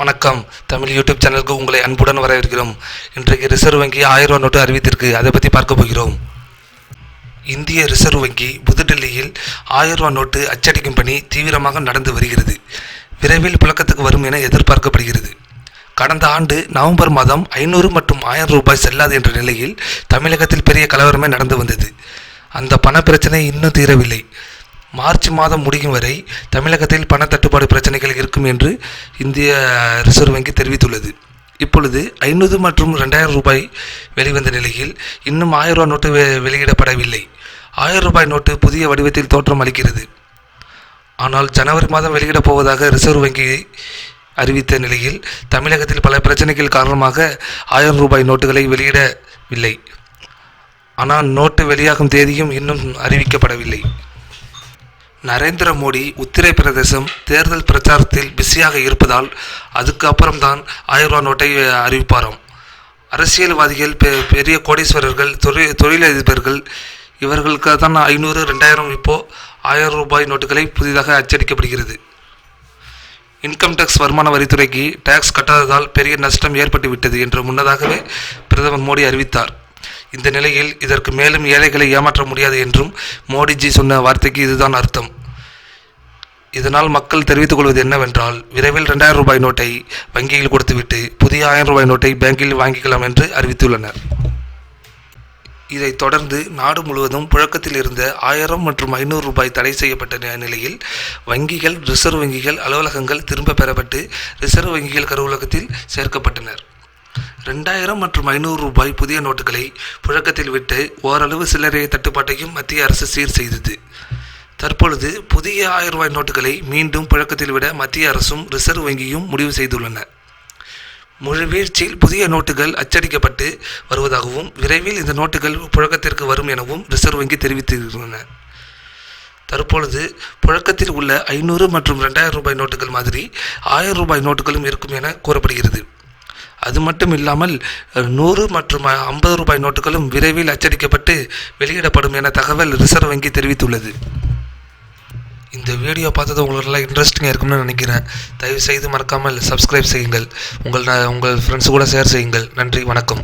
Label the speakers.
Speaker 1: வணக்கம். தமிழ் யூடியூப் சேனலுக்கு உங்களை அன்புடன் வரவேற்கிறோம். இன்றைக்கு ரிசர்வ் வங்கி ஆயிரம் ரூபா நோட்டு அறிவித்திருக்கு. அதை பற்றி பார்க்க போகிறோம். இந்திய ரிசர்வ் வங்கி புதுடெல்லியில் ஆயிரம் ரூபா நோட்டு அச்சடிக்கும் பணி தீவிரமாக நடந்து வருகிறது. விரைவில் புழக்கத்துக்கு வரும் என எதிர்பார்க்கப்படுகிறது. கடந்த ஆண்டு நவம்பர் மாதம் ஐநூறு மற்றும் ஆயிரம் ரூபாய் செல்லாது என்ற நிலையில் தமிழகத்தில் பெரிய கலவரமே நடந்து வந்தது. அந்த பண பிரச்சனை இன்னும் தீரவில்லை. மார்ச் மாதம் முடியும் வரை தமிழகத்தில் பண தட்டுப்பாடு பிரச்சனைகள் இருக்கும் என்று இந்திய ரிசர்வ் வங்கி தெரிவித்துள்ளது. இப்பொழுது ஐநூறு மற்றும் ரெண்டாயிரம் ரூபாய் வெளிவந்த நிலையில் இன்னும் ஆயிரம் ரூபாய் நோட்டு வெளியிடப்படவில்லை. ஆயிரம் ரூபாய் நோட்டு புதிய வடிவத்தில் தோற்றம் அளிக்கிறது. ஆனால் ஜனவரி மாதம் வெளியிடப் போவதாக ரிசர்வ் வங்கி அறிவித்த நிலையில் தமிழகத்தில் பல பிரச்சனைகள் காரணமாக ஆயிரம் ரூபாய் நோட்டுகளை வெளியிடவில்லை. ஆனால் நோட்டு வெளியாகும் தேதியும் இன்னும் அறிவிக்கப்படவில்லை. நரேந்திர மோடி உத்தரப்பிரதேசம் தேர்தல் பிரச்சாரத்தில் பிஸியாக இருப்பதால் அதுக்கு அப்புறம்தான் ஆயிரம் ரூபா நோட்டை அறிவிப்பாராம். அரசியல்வாதிகள் பெ பெரிய கோடீஸ்வரர்கள் தொழில் தொழிலதிபர்கள் இவர்களுக்கு தான் ஐநூறு ரெண்டாயிரம் இப்போது ஆயிரம் ரூபாய் நோட்டுகளை புதிதாக அச்சடிக்கப்படுகிறது. இன்கம் டேக்ஸ் வருமான வரித்துறைக்கு டேக்ஸ் கட்டாததால் பெரிய நஷ்டம் ஏற்பட்டுவிட்டது என்று முன்னதாகவே பிரதமர் மோடி அறிவித்தார். இந்த நிலையில் இதற்கு மேலும் ஏழைகளை ஏமாற்ற முடியாது என்றும் மோடிஜி சொன்ன வார்த்தைக்கு இதுதான் அர்த்தம். இதனால் மக்கள் தெரிவித்துக் கொள்வது என்னவென்றால் விரைவில் ரெண்டாயிரம் ரூபாய் நோட்டை வங்கியில் கொடுத்துவிட்டு புதிய ஆயிரம் ரூபாய் நோட்டை பேங்கில் வாங்கிக்கலாம் என்று அறிவித்துள்ளனர். இதைத் தொடர்ந்து நாடு முழுவதும் புழக்கத்தில் இருந்த ஆயிரம் மற்றும் ஐநூறு ரூபாய் தடை செய்யப்பட்ட நிலையில் வங்கிகள் ரிசர்வ் வங்கிகள் அலுவலகங்கள் திரும்ப பெறப்பட்டு ரிசர்வ் வங்கிகள் கருவூலகத்தில் சேர்க்கப்பட்டனர். ரெண்டாயிரம் மற்றும் ஐநூறு ரூபாய் புதிய நோட்டுகளை புழக்கத்தில் விட்டு ஓரளவு சில்லறை தட்டுப்பாட்டையும் மத்திய அரசு சீர் செய்தது. தற்பொழுது புதிய ஆயிரம் ரூபாய் நோட்டுகளை மீண்டும் புழக்கத்தில் விட மத்திய அரசும் ரிசர்வ் வங்கியும் முடிவு செய்துள்ளன. முழுவீழ்ச்சியில் புதிய நோட்டுகள் அச்சடிக்கப்பட்டு வருவதாகவும் விரைவில் இந்த நோட்டுகள் புழக்கத்திற்கு வரும் எனவும் ரிசர்வ் வங்கி தெரிவித்திருந்தன. தற்பொழுது புழக்கத்தில் உள்ள ஐநூறு மற்றும் ரெண்டாயிரம் ரூபாய் நோட்டுகள் மாதிரி ஆயிரம் ரூபாய் நோட்டுகளும் இருக்கும் என கூறப்படுகிறது. அது மட்டும் இல்லாமல் நூறு மற்றும் ஐம்பது ரூபாய் நோட்டுகளும் விரைவில் அச்சடிக்கப்பட்டு வெளியிடப்படும் என தகவல் ரிசர்வ் வங்கி தெரிவித்துள்ளது. இந்த வீடியோ பார்த்தது உங்களுக்கு நல்லா இன்ட்ரெஸ்டிங்காக இருக்கும்னு நினைக்கிறேன். தயவு செய்து மறக்காமல் சப்ஸ்கிரைப் செய்யுங்கள். உங்கள் உங்கள் ஃப்ரெண்ட்ஸ் கூட ஷேர் செய்யுங்கள். நன்றி வணக்கம்.